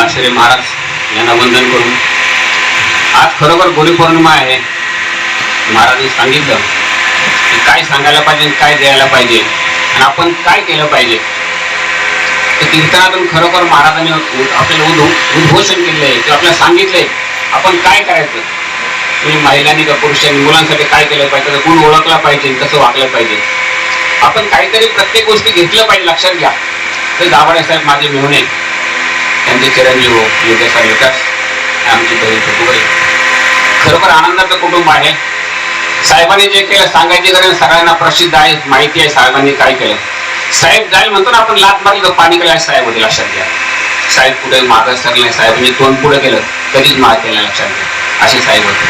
माशेरे महाराज यांना वंदन करू आज खरोखर गुरुपौर्णिमा आहे. महाराजांनी सांगितलं की काय सांगायला पाहिजे काय द्यायला पाहिजे आणि आपण काय केलं पाहिजे. तर कीर्तनातून खरोखर महाराजांनी आपल्याला उद उद्घोषण केले आहे. किंवा आपल्याला सांगितलंय आपण काय करायचं? तुम्ही महिलांनी का पुरुषांनी मुलांसाठी काय केलं पाहिजे? त्याचा गुण ओळखला पाहिजे कसं वागलं पाहिजे? आपण काहीतरी प्रत्येक गोष्टी घेतलं पाहिजे लक्षात घ्या. तर दाभाडे साहेब माझे मिळून त्यांचे चिरंजीव हो, योगेश विकास आमची बहीण फुटुबाई खरोखर आनंदाचं कुटुंब आहे. साहेबांनी जे केलं सांगायची गरज सगळ्यांना प्रसिद्ध आहे माहिती आहे साहेबांनी काय केलं. साहेब जाईल म्हणतो ना आपण लात मारली तर पाणी केलं साहेब होते लक्षात घ्या. साहेब पुढे मागं सरले साहेबांनी तोंड पुढे केलं कधीच माग केलं लक्षात घ्या. असे साहेब होते.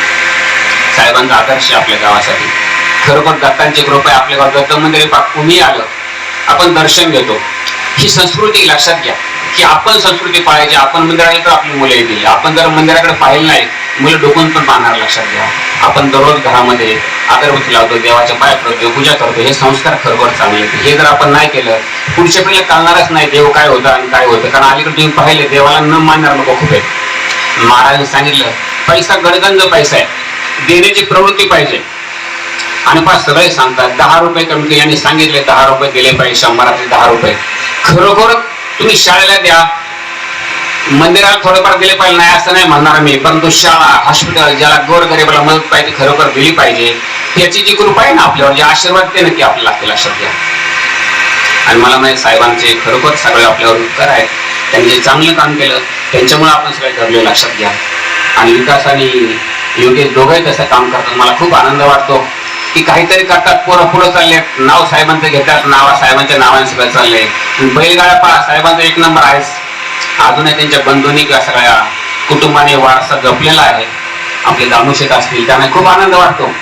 साहेबांचा आदर्श आहे आपल्या गावासाठी. खरोखर दत्तांची कृपा आपल्या गावात. दत्त मंदिर कुणी आलं आपण दर्शन घेतो. ही संस्कृती लक्षात घ्या. की आपण संस्कृती पाळायची आपण मंदिराला तर आपली मुलं येतील. आपण जर मंदिराकडे पाहिलं नाही मुलं डोकून पण पाहणार लक्षात घ्या. आपण दररोज घरामध्ये अगरबत्ती लावतो देवाच्या पाया पडतो पूजा करतो हे संस्कार खरोखर चांगले हे जर आपण नाही केलं पुढच्या पिढीला कळणारच नाही देव काय होतं आणि काय होतं. कारण अलीकडे तुम्ही पाहिले देवाला न मानणार लोक खूप आहेत. महाराजांनी सांगितलं पैसा गडगंज पैसा आहे. देण्याची प्रवृत्ती पाहिजे. आणि पाच सगळे सांगतात दहा रुपये कमी केले यांनी सांगितले दहा रुपये दिले पाहिजे शंभरातले दहा रुपये. खरोखर तुम्ही शाळेला द्या. मंदिराला थोडेफार दिले पाहिजे नाही असं नाही म्हणणार मी. परंतु शाळा हॉस्पिटल ज्याला गोरगरीबाला मदत पाहिजे खरोखर दिली पाहिजे त्याची जी कृपा आहे ना आपल्यावर जे आशीर्वाद ते नक्की आपल्याला लागते लक्षात घ्या आणि मला माहिती साहेबांचे खरोखर सगळे आपल्यावर उपकार आहेत. त्यांनी जे चांगलं काम केलं त्यांच्यामुळे आपण सगळे ठरलेलं लक्षात घ्या आणि विकास आणि योगेश दोघंही तसं काम करतात. मला खूप आनंद वाटतो. की काहीतरी करतात पोरं पुढं चालले नाव साहेबांचं घेतात नावा साहेबांच्या नावाने सगळं चालले बैलगाड्या पहा साहेबांचा एक नंबर आहे अजूनही त्यांच्या बंधूंनी किंवा सगळ्या कुटुंबाने वारसा जपलेला आहे. आपले दामुशेत असतील त्यांना खूप आनंद वाटतो.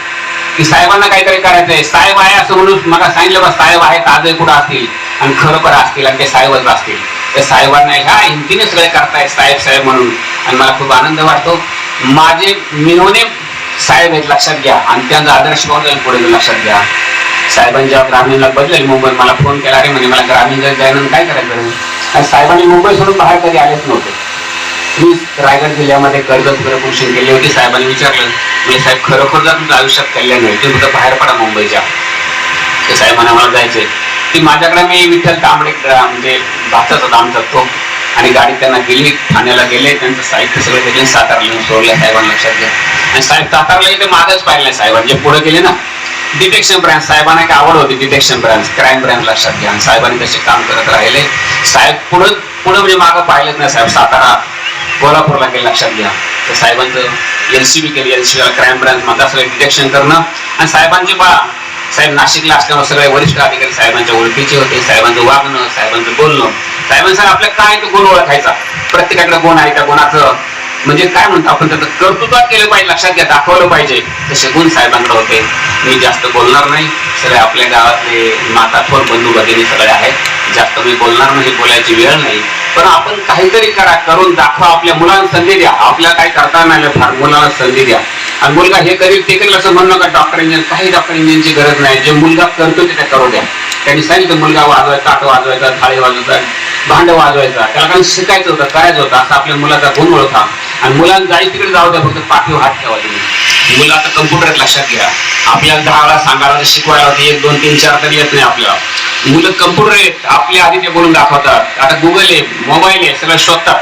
की साहेबांना काहीतरी करायचंय. साहेब आहे असं म्हणून मला सांगितलं बा साहेब आहेत आजही कुठं असतील? आणि खरोखर असतील आणि ते साहेबच असतील. त्या साहेबांना ह्या हिमतीने सगळे करतायत साहेब साहेब म्हणून. आणि मला खूप आनंद वाटतो. माझे मिळवणे साहेब आहेत लक्षात घ्या. आणि त्यांचा आदर्श पाहून पुढे लक्षात घ्या. साहेबांच्या ग्रामीणला बदलेल मुंबईत मला फोन केला अरे म्हणजे मला ग्रामीण जायनं काय करायचं आणि साहेबांनी मुंबई सोडून बाहेर कधी आलेच नव्हते. मी रायगड जिल्ह्यामध्ये कर्जत कुशन केली होती. साहेबांनी विचारलं म्हणजे साहेब खरोखर जर तुमच्या आयुष्यात कल्याण होईल तुम्ही कुठं बाहेर पडा मुंबईच्या. ते साहेबांना मला जायचंय. ती माझ्याकडे मी विठ्ठल तांबडे म्हणजे भाताचा होता आमचा तो आणि गाडी त्यांना गेली ठाण्याला गेले त्यांचं साहित्य सगळं त्याच्या सातारला सोडलं साहेबांना लक्षात घ्या. आणि साहेब सातारला इथे मागच पाहिलं नाही साहेबांनी जे पुढे गेले ना डिटेक्शन ब्रांच साहेबांना एक आवड होती डिटेक्शन ब्रांच क्राईम ब्रांच लक्षात घ्या. आणि साहेबांनी तसे काम करत राहिले. साहेब पुढं पुढं म्हणजे मागं पाहिलंच नाही साहेब सातारा कोल्हापूरला गेले लक्षात घ्या. तर साहेबांचं एल सी बी केली एल सी क्राईम ब्रांच मध्ये सगळं डिटेक्शन करणं. आणि साहेबांचे बा साहेब नाशिकला असल्यामुळे सगळे वरिष्ठ अधिकारी साहेबांच्या ओळखीचे होते साहेबांचं वागणं साहेबांचं बोलणं. साहेबांचं आपल्या काय तो गुण ओळखायचा? प्रत्येकाकडे गुण आहे त्या गुणाचं? म्हणजे काय म्हणतो आपण त्याचं? कर्तृत्वात केलं पाहिजे लक्षात घ्या दाखवलं पाहिजे. तसे गुण साहेबांकडे होते. मी जास्त बोलणार नाही. सगळे आपल्या गावातले माताखोर बंधू भगिनी सगळे आहेत. जास्त मी बोलणार नाही बोलायची वेळ नाही. पण आपण काहीतरी करा करून दाखवा आपल्या मुलांना संधी द्या. आपल्याला काही करता नाही फार मुलांना संधी द्या. आणि मुलगा हे करील ते करेल असं म्हणू नका डॉक्टर इंजिनियर काही डॉक्टर इंजिनची गरज नाही. जे मुलगा करतो ते करू द्या. त्यांनी सांगितलं मुलगा वाजवायचा ताट वाजवायचा थाळी वाजवायचा भांड वाजवायचा. त्याला काही शिकायचं होतं करायचं होतं असं आपल्या मुलाचा गुण ओळखा. आणि मुलांना जाई तिकडे जाऊ द्या फक्त पाठीवर हात ठेवा तुम्ही. मुलं आता कम्प्युटर लक्षात घ्या. आपल्याला दहा वेळा सांगायला शिकवायला होते एक दोन तीन चार तरी येत नाही आपल्याला. मुलं कम्प्युटर आहेत आपल्या आधी ते बोलून दाखवतात. आता गुगल आहे मोबाईल आहे सगळं शोधतात.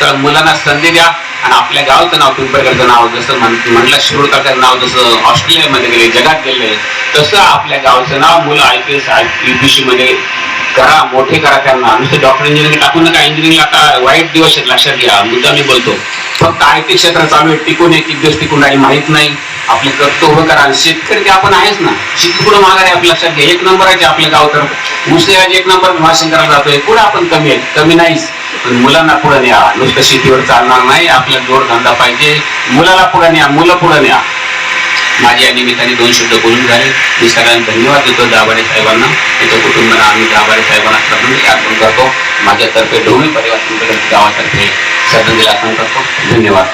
तर मुलांना संधी द्या आणि आपल्या गावचं नाव पिंपळगडचं नाव जसं म्हटलं शिरोडकरचं नाव जसं ऑस्ट्रेलियामध्ये गेले जगात गेले तसं आपल्या गावचं नाव मुलं आय पी एस युपीसी मध्ये करा मोठे करा त्यांना. नुसतं डॉक्टर इंजिनिअरिंग टाकू नका. इंजिनिअरिंग आता वाईट दिवस आहेत लक्षात घ्या. मुद्दा मी बोलतो. फक्त आय टी क्षेत्र चालू आहे टिकून आहे दिवस टिकून राहील माहीत नाही. आपले कर्तव्य करा. आणि शेतकरी ते आपण आहेच ना. शेती पुढे माघार आहे आपल्या लक्षात घ्या. एक नंबर आहे ते आपलं गाव तर मुस्लिम एक नंबर भाषण करायला जातोय. पुढे आपण कमी आहे कमी नाहीच. पण मुलांना पुढे न्या. नुसतं शेतीवर चालणार नाही आपला जोडधंदा पाहिजे. मुलाला पुढे न्या मुलं पुढे न्या. माझी या निमित्ताने दोन शब्द बोलून झाले. मी सगळ्यांना धन्यवाद देतो दाभाडे साहेबांना. तिथं कुटुंबाला आम्ही दाभाडे साहेबांना श्रद्धांजली अर्पण करतो. माझ्यातर्फे ढोमी परिवार गावातर्फे श्रद्धांजली अर्पण करतो. धन्यवाद.